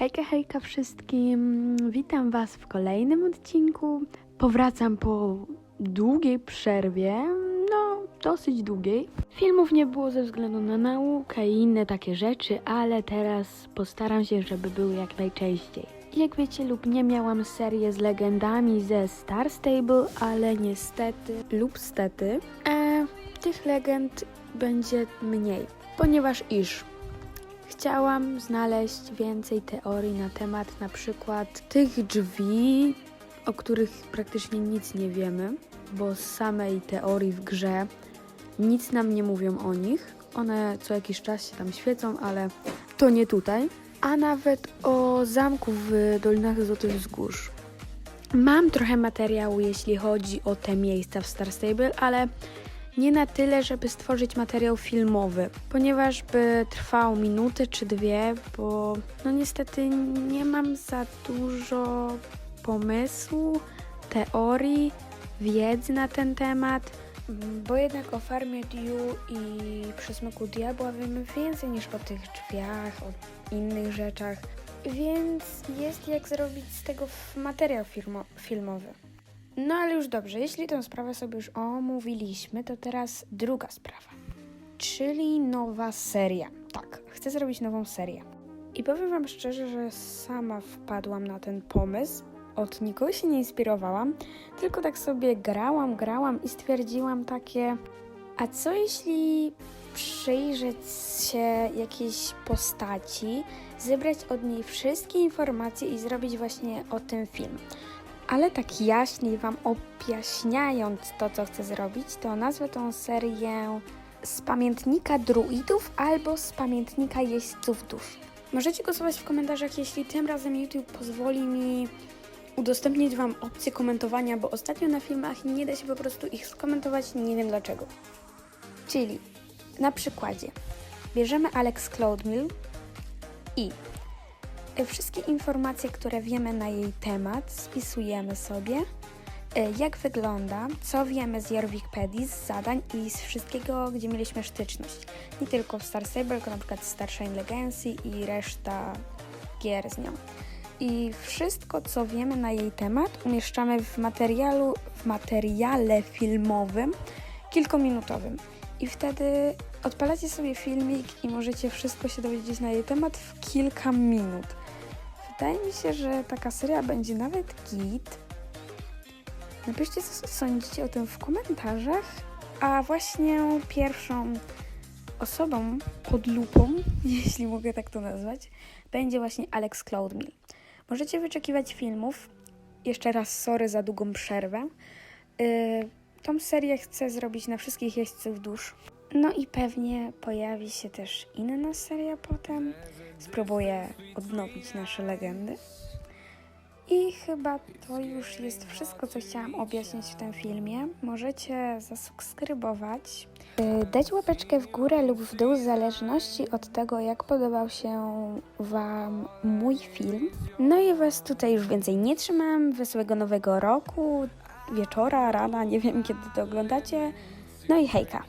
Hejka, hejka wszystkim. Witam Was w kolejnym odcinku. Powracam po długiej przerwie, no dosyć długiej. Filmów nie było ze względu na naukę i inne takie rzeczy, ale teraz postaram się, żeby były jak najczęściej. Jak wiecie lub nie, miałam serię z legendami ze Star Stable, ale niestety lub stety e, tych legend będzie mniej, ponieważ iż Chciałam znaleźć więcej teorii na temat na przykład tych drzwi, o których praktycznie nic nie wiemy, bo z samej teorii w grze nic nam nie mówią o nich. One co jakiś czas się tam świecą, ale to nie tutaj. A nawet o zamku w Dolinach Złotych Wzgórz. Mam trochę materiału, jeśli chodzi o te miejsca w Star Stable, ale nie na tyle, żeby stworzyć materiał filmowy, ponieważ by trwał minutę czy dwie, bo no niestety nie mam za dużo pomysłu, teorii, wiedzy na ten temat, bo jednak o farmie Dew i przesmyku diabła wiemy więcej niż o tych drzwiach, o innych rzeczach, więc jest jak zrobić z tego materiał filmo- filmowy. No ale już dobrze, jeśli tę sprawę sobie już omówiliśmy, to teraz druga sprawa. Czyli nowa seria. Tak, chcę zrobić nową serię. I powiem Wam szczerze, że sama wpadłam na ten pomysł. Od nikogo się nie inspirowałam, tylko tak sobie grałam, grałam i stwierdziłam takie. A co jeśli przyjrzeć się jakiejś postaci, zebrać od niej wszystkie informacje i zrobić właśnie o tym film? Ale tak jaśniej Wam objaśniając to, co chcę zrobić, to nazwę tą serię z pamiętnika druidów albo z pamiętnika jeźdźców dusz. Możecie głosować w komentarzach, jeśli tym razem YouTube pozwoli mi udostępnić Wam opcję komentowania, bo ostatnio na filmach nie da się po prostu ich skomentować, nie wiem dlaczego. Czyli na przykładzie bierzemy Alex Cloudmill i Wszystkie informacje, które wiemy na jej temat, spisujemy sobie. E, Jak wygląda, co wiemy z jej Wikipedii, z zadań i z wszystkiego, gdzie mieliśmy styczność. Nie tylko w Star Stable, tylko na przykład Starshine Legacy i reszta gier z nią. I wszystko, co wiemy na jej temat, umieszczamy w w materiale filmowym kilkuminutowym. I wtedy odpalacie sobie filmik i możecie wszystko się dowiedzieć na jej temat w kilka minut. Wydaje mi się, że taka seria będzie nawet git. Napiszcie, co sądzicie o tym w komentarzach. A właśnie pierwszą osobą pod lupą, jeśli mogę tak to nazwać, będzie właśnie Alex Cloudmill. Możecie wyczekiwać filmów. Jeszcze raz sorry za długą przerwę. Yy, tą serię chcę zrobić na wszystkich jeźdźców dusz. No i pewnie pojawi się też inna seria potem. Spróbuję odnowić nasze legendy. I chyba to już jest wszystko, co chciałam objaśnić w tym filmie. Możecie zasubskrybować, dać łapeczkę w górę lub w dół, w zależności od tego, jak podobał się Wam mój film. No i Was tutaj już więcej nie trzymam. Wesołego nowego roku, wieczora, rana, nie wiem kiedy to oglądacie. No i hejka!